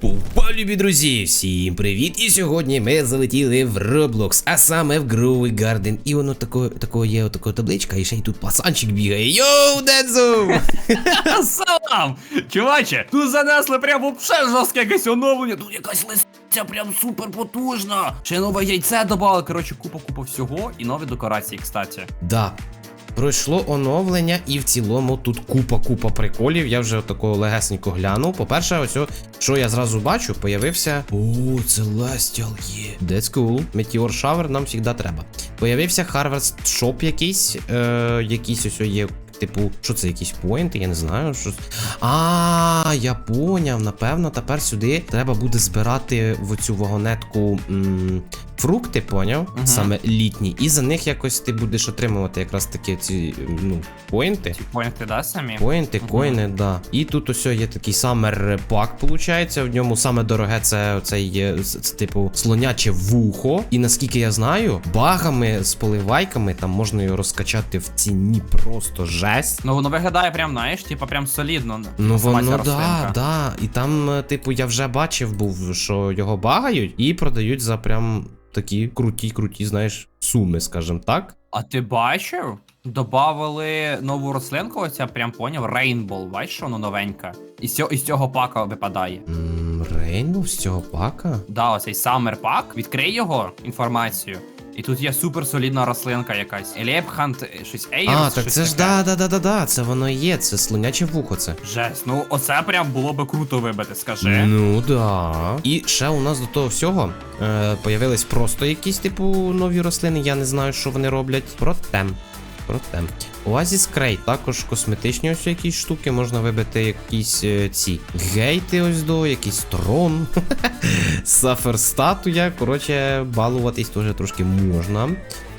Пау! Пау, любі друзі! Всім привіт! І сьогодні ми залетіли в Roblox, а саме в Growy Garden. І воно такого, такого є отакого табличка, і ще й тут пацанчик бігає. Йоу, Дензу! Салам! Чуваче, тут занесли прям вообще жорстке якесь оновлення. Тут якась лисиця прям супер потужна. Ще нове яйце додали. Коротше, купа-купа всього і нові декорації, кстати. Да. Пройшло оновлення, і в цілому тут купа-купа приколів. Я вже такого легесенько глянув. По-перше, ось, що я зразу бачу, появився. О, Celestial є. That's cool. Meteor Shower нам завжди треба. Появився Harvest Shop якийсь. Е, якийсь ось є. Типу, що це якісь поінти, я не знаю. Що... А, я поняв. Напевно, тепер сюди треба буде збирати в цю вагонетку м, фрукти, поняв? Мгм. Саме літні. І за них якось ти будеш отримувати якраз такі ці ну, поінти. Ці поінти, да, самі? Поінти, Мгм. коїни, да. І тут ось є такий самер пак, виходить. В ньому саме дороге це цей, е, з- типу, слоняче вухо. І наскільки я знаю, багами з поливайками там можна його розкачати в ціні просто жесть. Ну воно виглядає прям, знаєш, типа прям солідно. Ну воно да, да. І там, е, типу, я вже бачив був, що його багають і продають за прям такі круті, круті, знаєш, суми, скажімо так. А ти бачив? Добавили нову рослинку, оця прям поняв, Рейнбол, бачиш, що воно новенька. з цього, із цього пака випадає. Рейнбол з цього пака? Да, оцей Summer пак, відкрий його інформацію. І тут є супер солідна рослинка якась. Елепхант, щось Ейрс, А, так щось це ж таке. да, да, да, да, да, це воно і є, це слоняче вухо це. Жесть, ну оце прям було би круто вибити, скажи. Ну да. І ще у нас до того всього е, появились просто якісь, типу, нові рослини. Я не знаю, що вони роблять. Проте. Проте. Oasis Крей, також косметичні ось якісь штуки, можна вибити якісь е, ці гейти ось до, якийсь трон. Сафер статуя. Коротше, балуватись теж трошки можна.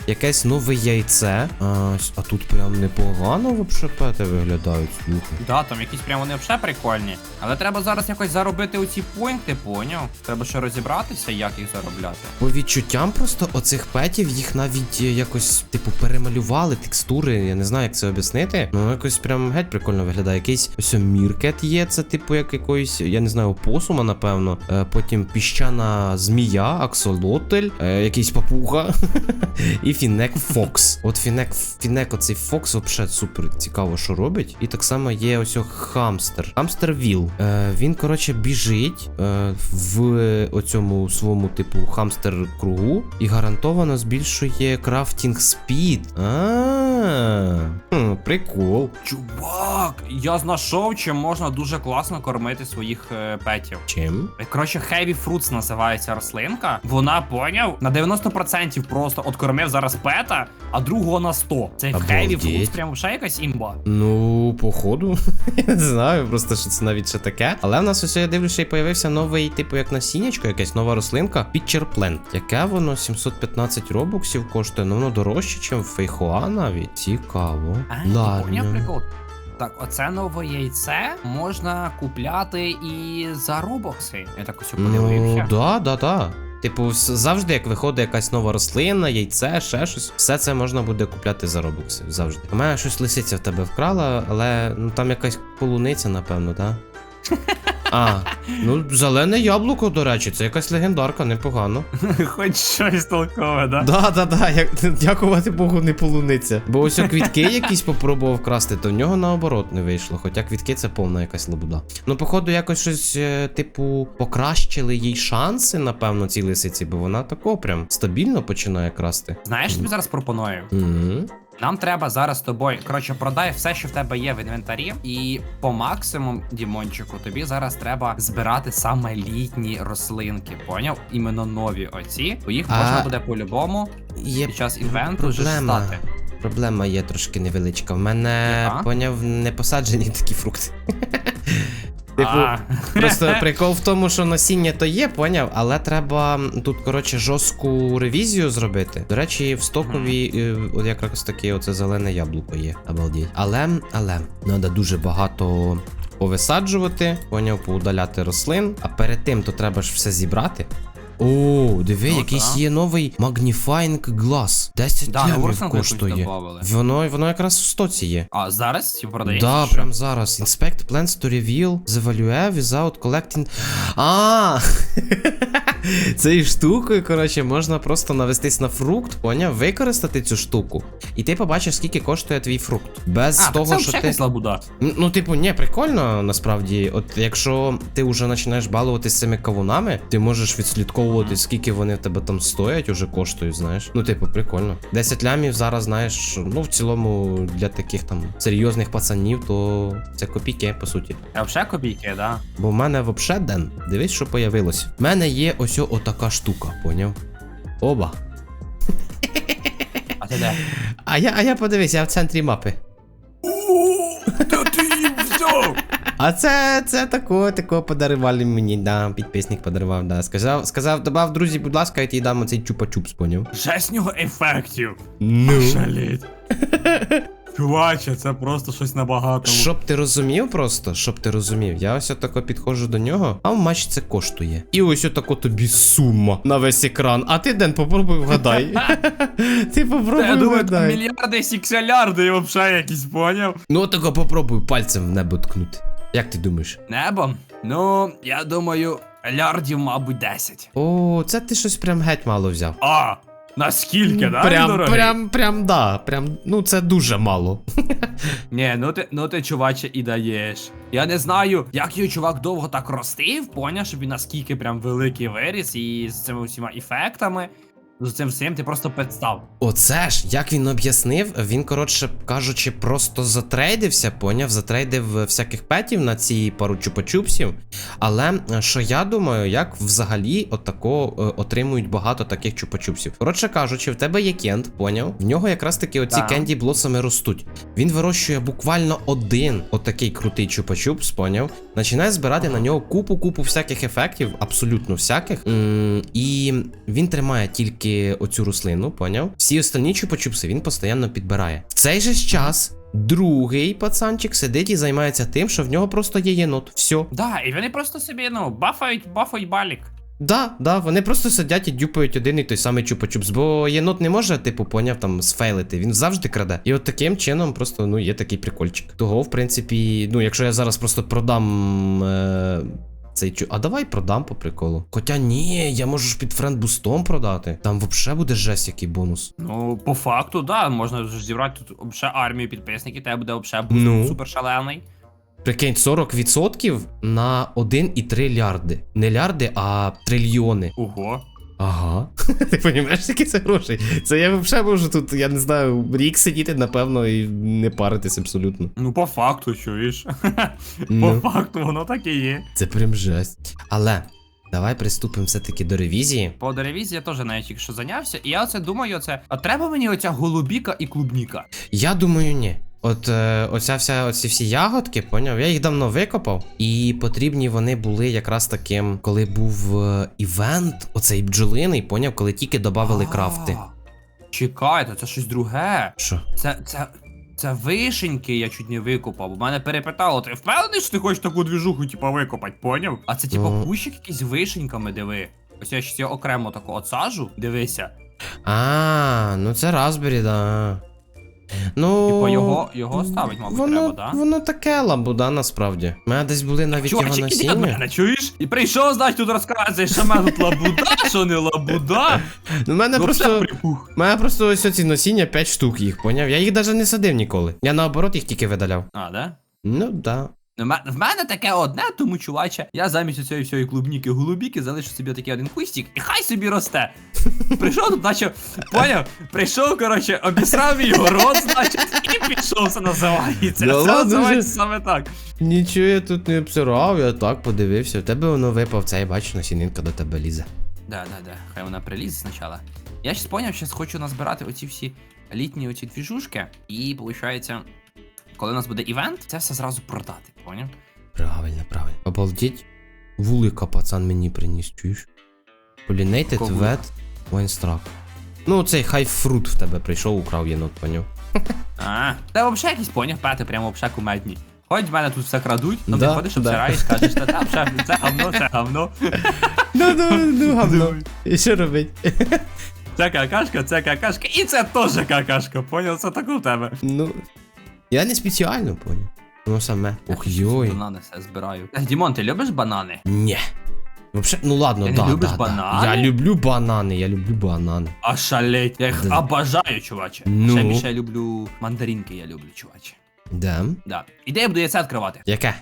Якесь нове яйце. А, а тут прям непогано вообще пети виглядають. Слухай. Да, там якісь прям вони взагалі прикольні. Але треба зараз якось заробити оці поінти, поняв? Треба ще розібратися, як їх заробляти. По відчуттям просто оцих петів їх навіть е, якось, типу, перемалювали текстури. Я не знаю, як це об'яснити. Ну, якось прям геть прикольно виглядає. Якийсь ось міркет є, це типу як якоїсь, я не знаю, опосума, напевно. Е, потім піщана змія, аксолотль, е, якийсь папуга. І Фінек Фокс. От Фінек, Фінек, оцей Фокс, взагалі супер цікаво, що робить. І так само є ось хамстер. Хамстер Віл. Е, він, коротше, біжить е, в оцьому своєму типу хамстер кругу і гарантовано збільшує крафтінг спід. А, хм, прикол. Чувак, я знайшов, чим можна дуже класно кормити своїх е, петів. Чим? Е, Коротше, Heavy Fruits називається рослинка. Вона поняв на 90% просто откормив зараз пета, а другого на 100. Це Обалдеть. Heavy Fruits прям ще якась імба. Ну, походу, я не знаю, просто що це навіть ще таке. Але в нас ось я дивлюся, й появився новий, типу, як насіннячко, якась нова рослинка. Pitcher Plant. Яке воно 715 робоксів коштує, ну воно дорожче, ніж в Фейхоа навіть. Цікаво. А, прикол? Так, оце нове яйце можна купляти і за робокси. Я так ось Ну, подивився. да, да, да. Типу, завжди, як виходить якась нова рослина, яйце, ще щось, все це можна буде купляти за робокси. Завжди. У мене щось лисиця в тебе вкрала, але ну там якась полуниця, напевно, так? А, ну зелене яблуко, до речі, це якась легендарка, непогано. Хоч щось толкове, да? Да, да, да, як, дякувати Богу, не полуниця. Бо ось квітки якісь попробував красти, то в нього наоборот не вийшло. Хоча квітки це повна якась лабуда. Ну, походу, якось щось, е, типу, покращили їй шанси, напевно, цій лисиці, бо вона тако прям стабільно починає красти. Знаєш, тобі зараз пропоную. Угу. Нам треба зараз з тобою. Коротше, продай все, що в тебе є в інвентарі, і по максимум, Дімончику, тобі зараз треба збирати саме літні рослинки. Поняв? Іменно нові оці, бо їх А- можна буде по-любому Є під час інвенту вже проблема. стати. Проблема є трошки невеличка. В мене Яка? поняв не посаджені такі фрукти. Типу, Просто прикол в тому, що насіння то є, поняв, але треба тут, коротше, жорстку ревізію зробити. До речі, в стоковій, е, от якраз таке оце зелене яблуко є. Обалдіть. Але, але, треба дуже багато повисаджувати, поняв, поудаляти рослин. А перед тим то треба ж все зібрати. О, диви, Ну, якийсь та. є новий Magnifying Glass. 10 Да, лямів коштує. Воно, воно якраз в стоці є. А, зараз продається? Да, що? прям зараз. Inspect plans to reveal the value without collecting. А! Цією штукою, коротше, можна просто навестись на фрукт, поняв? Використати цю штуку. І ти побачиш, скільки коштує твій фрукт. Без А, так того, це що ти. лабуда. Ну, типу, ні, прикольно, насправді. От якщо ти вже починаєш балуватися цими кавунами, ти можеш відслідковувати, скільки вони в тебе там стоять, уже коштують, знаєш. Ну, типу, прикольно. 10 лямів зараз, знаєш, ну в цілому для таких там серйозних пацанів, то це копійки, по суті. А взагалі копійки, да? Бо в мене вообще ден. Дивись, що появилось. В мене є ось отака штука, поняв? Оба. А ти де? А я, а я подивись, я в центрі мапи. А це, це такого, такого подарували мені, да, підписник подарував, да. Сказав, сказав, добав, друзі, будь ласка, я тобі дам оцей чупа-чупс, поняв? Нього ефектів. Ну. Шаліть. Чуваче, це просто щось набагато. Щоб ти розумів просто, щоб ти розумів, я ось отако підходжу до нього, а в матч це коштує. І ось отако тобі сума на весь екран. А ти, Ден, попробуй вгадай. Ти попробуй я думаю, вгадай. мільярди сіксялярди і взагалі якісь поняв. Ну отако попробуй пальцем в небо ткнути. Як ти думаєш? Небом? Ну, я думаю, лярдів, мабуть, 10. О, це ти щось прям геть мало взяв. А, наскільки, да? Прям, дорогий? прям, прям, да. Прям, ну це дуже мало. Ні, ну ти, ну ти, чуваче, і даєш. Я не знаю, як його чувак довго так ростив, поняв, щоб він наскільки прям великий виріс і з цими всіма ефектами. З цим всім ти просто підстав. Оце ж, як він об'яснив, він, коротше кажучи, просто затрейдився, поняв, затрейдив всяких петів на ці пару чупа-чупсів. Але е, що я думаю, як взагалі отако е, отримують багато таких чупа-чупсів. Коротше кажучи, в тебе є кент, поняв? В нього якраз таки оці кенді блосами ростуть. Він вирощує буквально один отакий крутий чупа-чупс, поняв? Починає збирати на нього купу-купу всяких ефектів, абсолютно всяких. І він тримає тільки оцю рослину, поняв? Всі останні чупа-чупси він постійно підбирає. В цей же час. Другий пацанчик сидить і займається тим, що в нього просто є єнот. Все. Да, і вони просто собі, ну, бафають, бафають балік. Да, да, вони просто сидять і дюпають один і той самий чупа-чупс, бо єнот не може, типу, поняв там сфейлити, він завжди краде. І от таким чином просто ну є такий прикольчик. Того, в принципі, ну, якщо я зараз просто продам. Е... Цей чу. А давай продам по приколу. Хоча ні, я можу ж під френд-бустом продати. Там взагалі буде жесть який бонус. Ну, по факту, да, можна ж зібрати тут взагалі армію підписників, тебе буде взагалі буст Ну. супер шалений. Прикинь, 40% на 1,3 лярди. Не лярди, а трильйони. Ого. Ага. Ти розумієш, які це гроші? Це я взагалі можу тут, я не знаю, рік сидіти, напевно, і не паритись абсолютно. Ну, по факту, чуєш. Ну. По факту, воно так і є. Це прям жесть. Але давай приступимо все-таки до ревізії. По деревізі я теж навіть тільки що зайнявся, і я оце думаю, оце, а треба мені оця голубіка і клубніка. Я думаю, ні. От е, оця вся оці всі ягодки, поняв? Я їх давно викопав, і потрібні вони були якраз таким, коли був е, івент, оцей бджолиний, поняв, коли тільки додавали крафти. Чекайте, це щось друге. Що? Це, це, це вишеньки я чуть не викопав. У мене перепитало, ти впевнений, що ти хочеш таку двіжуху, типа, викопати, поняв? А це типа Ну. кущик якийсь з вишеньками, диви. Ось я ще окремо таку отсажу, дивися. А, ну це Raspberry, да. Ну. Типа його, його ставить, мабуть, воно, треба, да? Воно таке лабуда, насправді. У мене десь були навіть його Чувачик, іди насіння. мене, чуєш? І прийшов, значить, тут розказуєш, що в мене тут лабуда, що не лабуда. Ну, мене Ну, просто. все припух. У мене просто ось оці насіння 5 штук їх, поняв? Я їх навіть не садив ніколи. Я наоборот їх тільки видаляв. А, да? Ну да. Ну, в мене таке одне, тому чуваче, я замість цієї всієї клубніки голубіки залишу собі такий один кустик і хай собі росте. Прийшов тут, наче, поняв? Прийшов, коротше, обісрав мій город, значить, і пішов, це називається. Да це ладно називається вже? саме так. Нічого я тут не обсирав, я так подивився. В тебе воно випав цей, бачиш, насінинка до тебе лізе. Да, да, да. Хай вона прилізе спочатку. Я щас поняв, щас хочу назбирати оці всі літні оці двіжушки. І виходить, коли у нас буде івент, це все зразу продати, поняв? Правильно, правильно. Обалдіть. Вулика пацан мені приніс, чуєш? Pollinated вулика? Wet Winestruck. Ну, цей хайфрут в тебе прийшов, украв єнот, поняв. А, та взагалі якісь поняв, пети, прямо взагалі кумедні. Хоч в мене тут все крадуть, ну Да, ти ходиш, да. обсираєш, кажеш, та там все, це гавно, це гавно. Ну, ну, ну, гавно. І що робить? Це какашка, це какашка, і це теж какашка, поняв? Це так у тебе. Ну, я не спеціально понял. Ну саме. Ух йой. Банани все збираю. Е, Дімон, ти любиш банани? Ні. Вообще, ну ладно, Ти не да, любиш да, да. банани? Я люблю банани, я люблю банани. А шалеть, я їх Да. обожаю, чуваче. Ну. Ще більше я люблю мандаринки, я люблю, чуваче. Да. Да. Іде я буду яйця відкривати. Яке?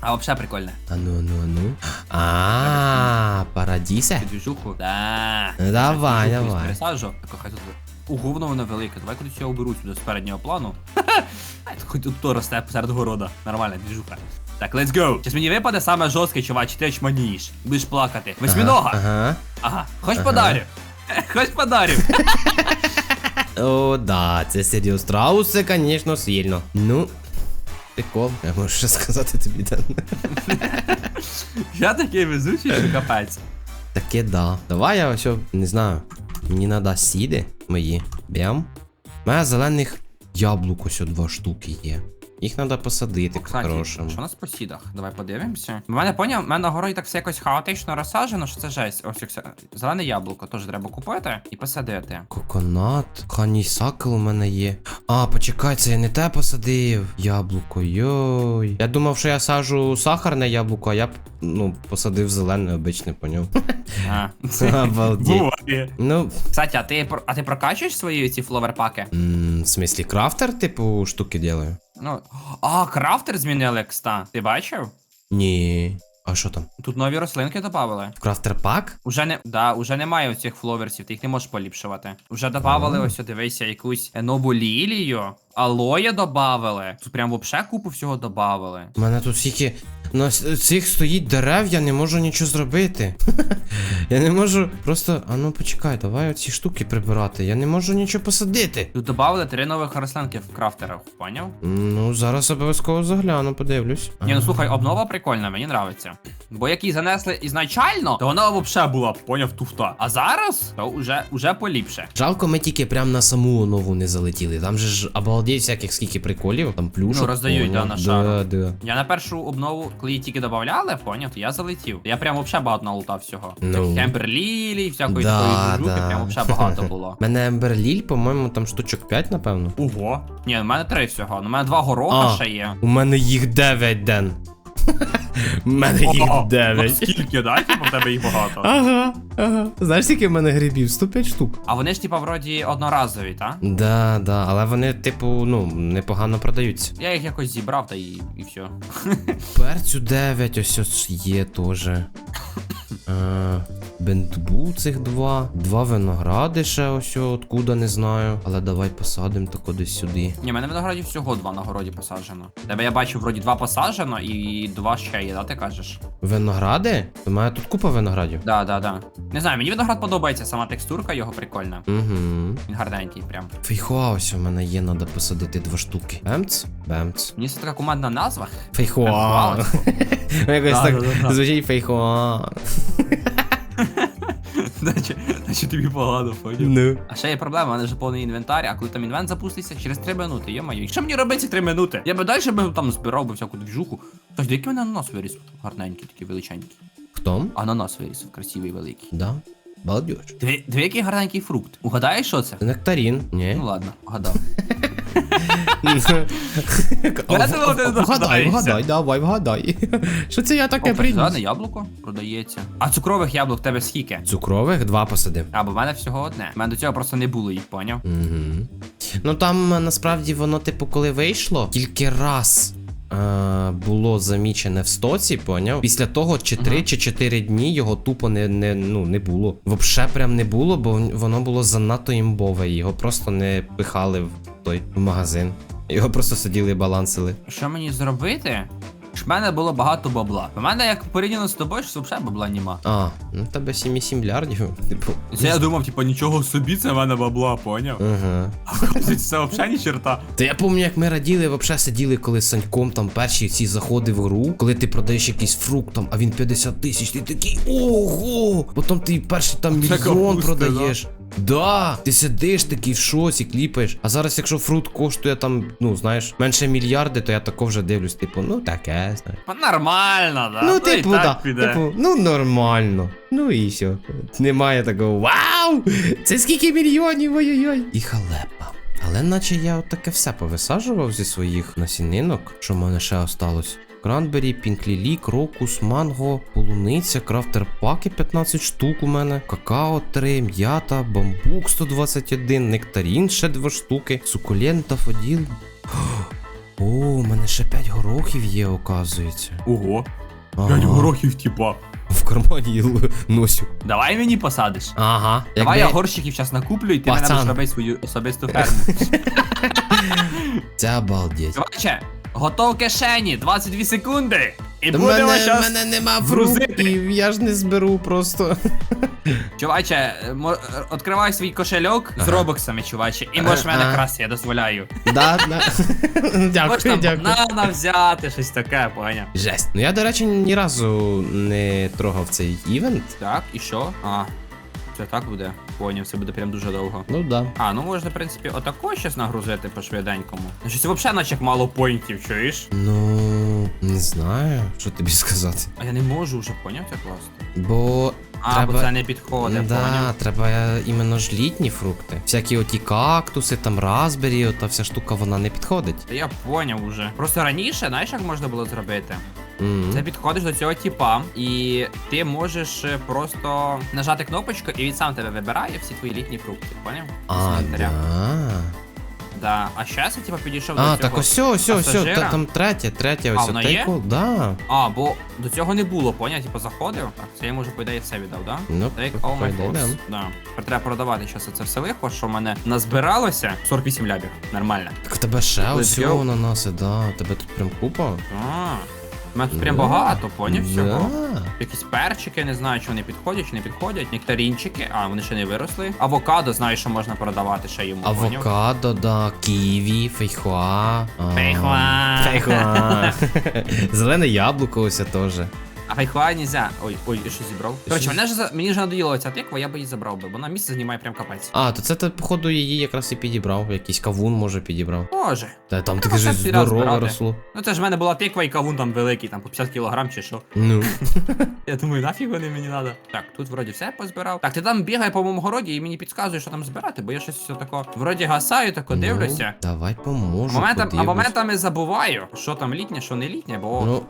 А взагалі прикольне. А ну, ну, ну. А, парадісе? Двіжуху. Да. Ну, давай, Двіжуху давай. Пересаджу. Так, хай тут. Ого, воно воно велике. Давай кудись я оберу сюди з переднього плану. Хоч тут то росте посеред города. Нормальна двіжуха. Так, let's go. Зараз мені випаде саме жорстке, чувач, ти очманієш. Будеш плакати. Восьмінога. Ага. Ага. Хоч подарю. Хоч подарю. О, да, це серіал страуси, звісно, сильно. Ну, прикол. Я можу ще сказати тобі, да. Я такий везучий, що капець. Таке да. Давай я ось, не знаю. Мені треба сіди мої. Бям. У мене зелених яблук ось два штуки є. Їх треба посадити по-хорошому. що у нас по сідах? Давай подивимося. У мене поняв, у мене на городі так все якось хаотично розсаджено, що це жесть. Ось як. Зелене яблуко теж треба купити і посадити. Коконат, ханісакл у мене є. А, почекай, це я не те посадив. Яблуко, йой. Я думав, що я саджу сахарне яблуко, а я б, ну, посадив зелене, обичне, поняв. А. Буває. Ну, Кстати, а ти а ти прокачуєш свої ці фловерпаки? в смислі, крафтер, типу, штуки делаю? Ну. А, крафтер змінили, кста. Ти бачив? Ні. А що там? Тут нові рослинки додавали. В крафтер пак? Уже не да, уже немає оцих фловерсів, ти їх не можеш поліпшувати. Уже додавали ось, дивися, якусь нову лілію, алоє додавали. Тут прям вообще купу всього додавали. У мене тут стільки. На цих стоїть дерев, я не можу нічого зробити. я не можу просто. А ну почекай, давай оці штуки прибирати. Я не можу нічого посадити. Тут додавали три нових рослинки в крафтерах, поняв? Ну, зараз обов'язково загляну, подивлюсь. Ні, ну слухай, обнова прикольна, мені нравиться. Бо як її занесли ізначально, то вона взагалі була, поняв, туфта. А зараз то вже, вже поліпше. Жалко, ми тільки прям на саму нову не залетіли. Там же ж обалдеть всяких скільки приколів, там плюшок. Ну, роздають, да, на шару. Да, да. Я на першу обнову, коли її тільки додавали, поняв, то я залетів. Я прям взагалі багато налутав всього. Ну. Хембер Лілі, всякої Да, такої жуки, да. прям взагалі багато було. У Мене Емберліль, по-моєму, там штучок 5, напевно. Ого. Ні, у мене три всього. Ну, у мене два гороха А. ще є. У мене їх 9 ден. У мене їх Ого, 9. Скільки, да? Типу в тебе їх багато. Ага, ага. Знаєш, скільки в мене грибів? 105 штук. А вони ж, типа, вроді одноразові, так? Да, да, але вони, типу, ну, непогано продаються. Я їх якось зібрав та і, і все. Перцю 9, ось ось є теж. Е, Бентбул цих два. Два виногради ще ось откуда не знаю. Але давай посадимо то кудись сюди. Ні, в мене в винограді всього два на городі посаджено. Тебе я бачу, вроді два посаджено і два ще є, да, ти кажеш? Виногради? У мене тут купа виноградів. Да, да, да. Не знаю, мені виноград подобається, сама текстурка його прикольна. Угу. Він гарненький прям. Фейхоа ось у мене є, треба посадити два штуки. Бемц? Бемц. Мені це така кумедна назва. Фейхоа. Якось так звучить фейхоа. Наче, наче тобі погано, поняв. Ну. А ще є проблема, у мене вже повний інвентар, а коли там інвент запуститься через 3 минути, йо-моє. Що мені робити ці 3 минути? Я би далі би там збирав би всяку двіжуху. Тож, який мене ананас виріс? Гарненький, такий величенький. Хто? Ананас виріс, красивий великий. Да. Дві, дві який гарненький фрукт. Угадаєш, що це? Нектарін. Ні. Ну ладно, угадав. Вгадай, вгадай, давай, вгадай. Що це я таке приніс? зелене яблуко продається. А цукрових яблук в тебе скільки? Цукрових два посади. А, бо в мене всього одне. У мене до цього просто не було їх, поняв? Угу. Ну там насправді воно, типу, коли вийшло, тільки раз. Е, Було замічене в стоці, поняв? Після того чи 3 Ага. чи 4 дні його тупо не, не, ну, не було. Вообще прям не було, бо воно було занадто імбове. Його просто не пихали в той магазин. Його просто сиділи і балансили. Що мені зробити? Мене було багато бабла. У мене як порівняно з тобою, що взагалі бабла нема. А, ну в тебе 7,7 мільярдів. Типу. Це я думав, типу, нічого собі, це в мене бабла, поняв? Ага. А це взагалі ні черта. Та я пам'ятаю, як ми раділи, вообще сиділи, коли з Саньком там перші ці заходи в гру, коли ти продаєш якийсь фрукт там, а він 50 тисяч, ти такий ого! Потім ти перший там мільйон капуста, продаєш. Да, ти сидиш такий в шоці, кліпаєш. А зараз, якщо фрукт коштує там, ну знаєш, менше мільярди, то я тако вже дивлюсь, типу, ну таке, знаєш. Нормально, да? Ну, типу, так да. Типу, ну нормально. Ну і все. Немає такого вау! Це скільки мільйонів, ой-ой-ой. І халепа. Але наче я от таке все повисаджував зі своїх насінинок, що в мене ще осталось. Кранбері, пінклілі, крокус, манго, полуниця, крафтер паки 15 штук у мене, какао 3, м'ята, бамбук 121, нектарін ще 2 штуки, сукулент, дафоділ. О, у мене ще 5 горохів є, оказується. Ого. Ага. Горохів, типа. В кармані носю. Давай мені посадиш. Ага. Давай я горщиків зараз накуплю, і ти мене будеш робити свою особисту ферму. Це обалдеть. Чуваче, готов кишені, 22 секунди. І Та будемо мене, щас... мене нема грузити. фруктів, я ж не зберу просто. Чуваче, мо- відкривай свій кошельок з робоксами, чуваче, і можеш мене Ага. красти, я дозволяю. Да, да. Можеш Дякую, там дякую. банана взяти, щось таке, поняв. Жесть. Ну я, до речі, ні разу не трогав цей івент. Так, і що? А, це так буде? Поняв, це буде прям дуже довго. Ну да. А, ну можна, в принципі, отако щось нагрузити по швиденькому. Ну, Щось взагалі наче мало поінтів, чуєш? Ну, не знаю, що тобі сказати. А я не можу вже, поняв, це класно. Бо. А, Треба- бо це не підходить, да, поняв. треба іменно ж літні фрукти. Всякі оті кактуси, там разбері, ота вся штука, вона не підходить. Та я поняв уже. Просто раніше, знаєш, як можна було зробити? Мгм. Це підходиш до цього типа, і ти можеш е, просто нажати кнопочку, і він сам тебе вибирає всі твої літні фрукти, поняв? А, да. Да. А зараз я типа підійшов А, до цього. так ось, ось, ось, та, там третє, третє, А, ось є? да. А, бо до цього не було, поняв? Типа заходив. Так, це я можу, по ідеї, все віддав, да? Ну, Take all my ідеї, fruits. Да. Треба продавати зараз це все лихо, що в мене назбиралося. 48 лябів. Нормально. Так в тебе ще ось go. ананаси, да. Тебе тут прям купа. А, у мене тут прям багато, поняв всього. Да. Якісь перчики, не знаю, чи вони підходять, чи не підходять. Нектарінчики, а вони ще не виросли. Авокадо, знаю, що можна продавати ще йому. поняв? Авокадо, да, ківі, фейхуа. а, Фейхуа. Фейхоа. Зелене яблуко ось теж. А хайхуа нельзя. Ой, ой, я що зібрав? Коротше, мене ж за- мені ж надоїла ця тиква, я би її забрав би, бо вона місце знімає прям капець. А, то це ти, походу, її якраз і підібрав. Якийсь кавун, може, підібрав. Боже. Та там таке ж всі раз здорове росло. Ну це ж в мене була тиква і кавун там великий, там по 50 кілограм чи що. Ну. Я думаю, нафіг вони мені надо. Так, тут вроді все позбирав. Так, ти там бігай по моєму городі і мені підказуєш, що там збирати, бо я щось все тако вроді гасаю, тако дивлюся. Ну, давай поможу. Моментам, а подивлюсь. моментами забуваю, що там літнє, що не літнє, бо Ну,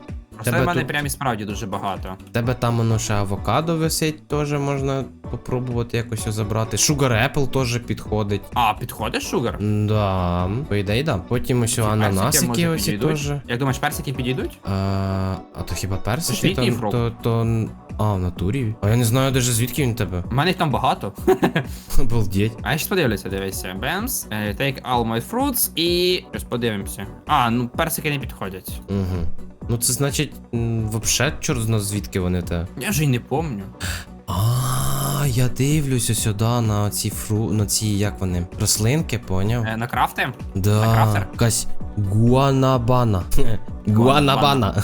просто тебе в мене тут- прям і справді дуже багато. в тебе там воно ще авокадо висить, теж можна попробувати якось його забрати. Sugar Apple теж підходить. А, підходить шугар? Да, по ідеї, да. Потім ось Ці ананасики може, ось підійдуть? теж. Як думаєш, персики підійдуть? А, а то хіба персики? То, фрукт. то, то, А, в натурі. А я не знаю даже звідки він в тебе. У мене їх там багато. Обалдеть. А я щас подивлюся, дивися. Бемс, е, take all my fruits і. Щось подивимося. А, ну персики не підходять. Угу. Ну це значить, взагалі, вообще чорт знає звідки вони те. Я ж і не помню. А, я дивлюся сюди на ці фру. на ці, як вони, рослинки, поняв? Е, на крафти? Да, крафтер? якась гуанабана. Гуанабана.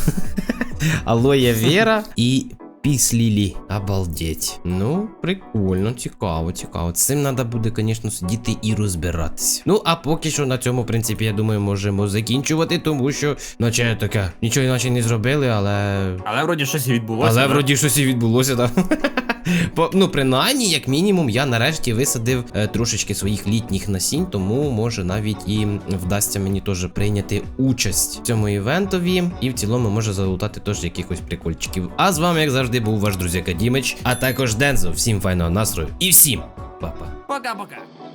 Алоє Вера і післілі. Обалдеть. Ну, прикольно, цікаво, цікаво. Цим треба буде, звісно, сидіти і розбиратися. Ну, а поки що на цьому, в принципі, я думаю, можемо закінчувати, тому що, наче таке, нічого іначе не зробили, але. Але вроді щось і відбулося. Але да? вроді щось і відбулося, так. По, ну, принаймні, як мінімум, я нарешті висадив е, трошечки своїх літніх насінь, тому може навіть і вдасться мені теж прийняти участь в цьому івентові, і в цілому може залутати теж якихось прикольчиків. А з вами, як завжди, був ваш друзяка Дімич, а також Дензо. Всім файного настрою і всім па-па. Пока-пока.